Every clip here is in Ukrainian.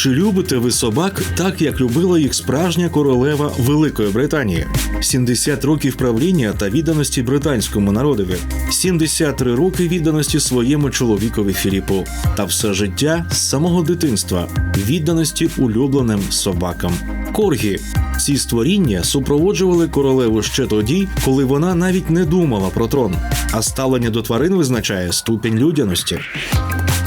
Чи любите ви собак так, як любила їх справжня королева Великої Британії? 70 років правління та відданості британському народові, 73 роки відданості своєму чоловікові Філіпу, та все життя з самого дитинства відданості улюбленим собакам. Коргі ці створіння супроводжували королеву ще тоді, коли вона навіть не думала про трон. А ставлення до тварин визначає ступінь людяності.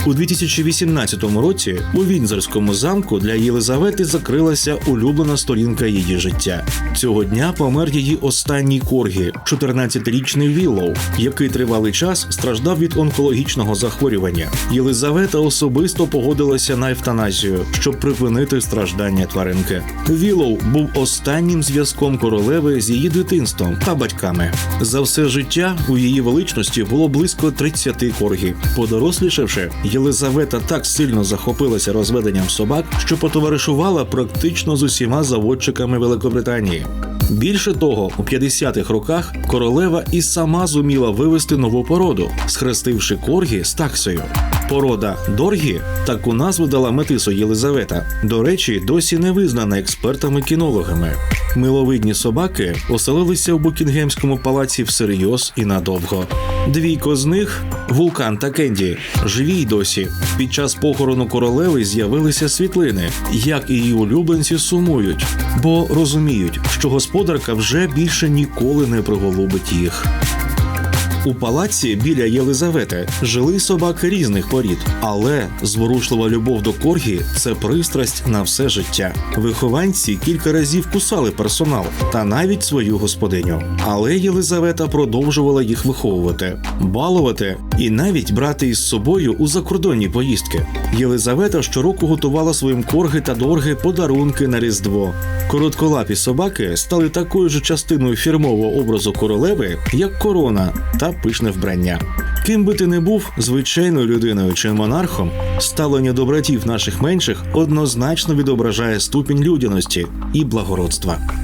У 2018 році у Вінзорському замку для Єлизавети закрилася улюблена сторінка її життя. Цього дня помер її останній коргі, 14-річний Віллоу, який тривалий час страждав від онкологічного захворювання. Єлизавета особисто погодилася на евтаназію, щоб припинити страждання тваринки. Віллоу був останнім зв'язком королеви з її дитинством та батьками. За все життя у її величності було близько 30 коргі. Подорослішавши, Єлизавета так сильно захопилася розведенням собак, що потоваришувала практично з усіма заводчиками Великобританії. Більше того, у 50-х роках королева і сама зуміла вивести нову породу, схрестивши коргі з таксою. Порода Доргі таку назву дала метису Єлизавета. До речі, досі не визнана експертами-кінологами. Миловидні собаки оселилися в Букінгемському палаці всерйоз і надовго. Двійко з них вулкан та Кенді живі й досі. Під час похорону королеви з'явилися світлини, як і її улюбленці сумують, бо розуміють, що господарка вже більше ніколи не приголубить їх. У палаці біля Єлизавети жили собаки різних порід, але зворушлива любов до коргі це пристрасть на все життя. Вихованці кілька разів кусали персонал та навіть свою господиню. Але Єлизавета продовжувала їх виховувати, балувати і навіть брати із собою у закордонні поїздки. Єлизавета щороку готувала своїм корги та дорги подарунки на різдво. Коротколапі собаки стали такою ж частиною фірмового образу королеви, як корона та пишне вбрання. Ким би ти не був, звичайною людиною чи монархом, ставлення до братів наших менших однозначно відображає ступінь людяності і благородства.